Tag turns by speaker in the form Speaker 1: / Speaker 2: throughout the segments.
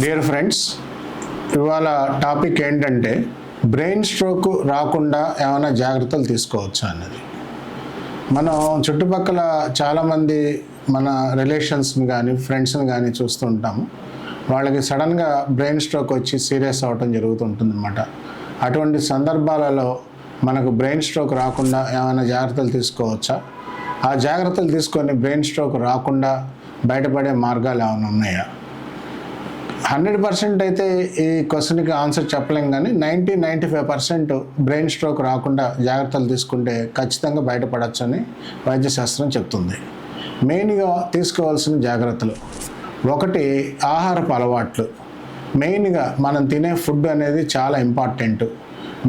Speaker 1: Dear friends ఇవాళ topic ఏంటంటే brain stroke రాకుండా ఏమైనా జాగ్రత్తలు తీసుకోవచ్చా అన్నది మనం చుట్టుపక్కల చాలామంది మన రిలేషన్స్ని కానీ ఫ్రెండ్స్ని కానీ చూస్తుంటాము వాళ్ళకి సడన్గా బ్రెయిన్ స్ట్రోక్ వచ్చి సీరియస్ అవ్వటం జరుగుతుంటుంది అనమాట అటువంటి సందర్భాలలో మనకు బ్రెయిన్ స్ట్రోక్ రాకుండా ఏమైనా జాగ్రత్తలు తీసుకోవచ్చా? ఆ జాగ్రత్తలు తీసుకొని బ్రెయిన్ స్ట్రోక్ రాకుండా బయటపడే మార్గాలు ఏమైనా ఉన్నాయా? హండ్రెడ్ పర్సెంట్ అయితే ఈ క్వశ్చన్కి ఆన్సర్ చెప్పలేం కానీ ninety ninety five percent brain stroke రాకుండా జాగ్రత్తలు తీసుకుంటే ఖచ్చితంగా బయటపడచ్చని వైద్యశాస్త్రం చెప్తుంది. మెయిన్గా తీసుకోవాల్సిన జాగ్రత్తలు. ఒకటి ఆహారపు అలవాట్లు. మెయిన్గా మనం తినే ఫుడ్ అనేది చాలా ఇంపార్టెంట్.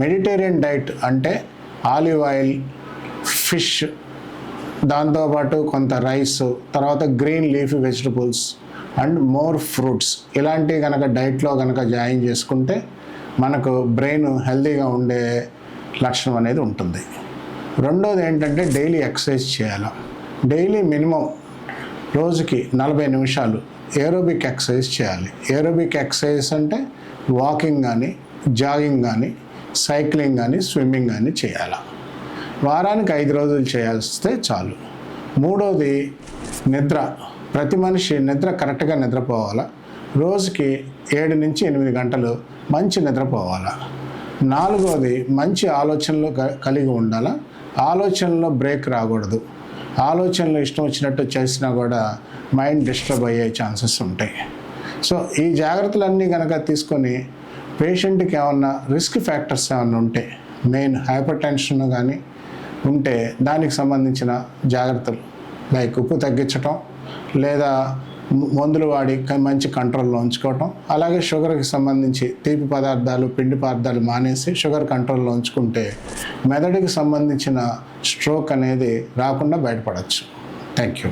Speaker 1: మెడిటేరియన్ డైట్ అంటే ఆలివ్ ఆయిల్ ఫిష్ దాంతోపాటు కొంత రైస్ తర్వాత green leafy vegetables and more fruits. ఇలాంటివి కనుక డైట్లో కనుక జాయిన్ చేసుకుంటే మనకు బ్రెయిన్ హెల్తీగా ఉండే లక్షణం అనేది ఉంటుంది. రెండోది ఏంటంటే డైలీ ఎక్సర్సైజ్ చేయాలి. డైలీ మినిమం రోజుకి నలభై నిమిషాలు ఏరోబిక్ ఎక్సర్సైజ్ చేయాలి. ఏరోబిక్ ఎక్సర్సైజ్ అంటే వాకింగ్ కానీ జాగింగ్ కానీ సైక్లింగ్ కానీ స్విమ్మింగ్ కానీ చేయాలి. వారానికి ఐదు రోజులు చేయాల్స్తే చాలు. మూడోది నిద్ర. ప్రతి మనిషి నిద్ర కరెక్ట్గా నిద్రపోవాలా? రోజుకి ఏడు నుంచి ఎనిమిది గంటలు మంచి నిద్రపోవాలా? నాలుగోది మంచి ఆలోచనలు క- కలిగి ఉండాలా? ఆలోచనలో బ్రేక్ రాకూడదు. ఆలోచనలు ఇష్టం వచ్చినట్టు చేసినా కూడా మైండ్ డిస్టర్బ్ అయ్యే ఛాన్సెస్ ఉంటాయి. సో ఈ జాగ్రత్తలన్నీ కనుక తీసుకొని పేషెంట్కి ఏమన్నా రిస్క్ ఫ్యాక్టర్స్ ఏమన్నా ఉంటే మెయిన్ హైపర్ టెన్షన్ కానీ ఉంటే దానికి సంబంధించిన జాగ్రత్తలు లైక్ ఉప్పు తగ్గించటం లేదా మందులు వాడి మంచి కంట్రోల్లో ఉంచుకోవటం. అలాగే షుగర్కి సంబంధించి తీపి పదార్థాలు పిండి పదార్థాలు మానేసి షుగర్ కంట్రోల్లో ఉంచుకుంటే మెదడుకి సంబంధించిన స్ట్రోక్ అనేది రాకుండా బయటపడవచ్చు థ్యాంక్ యూ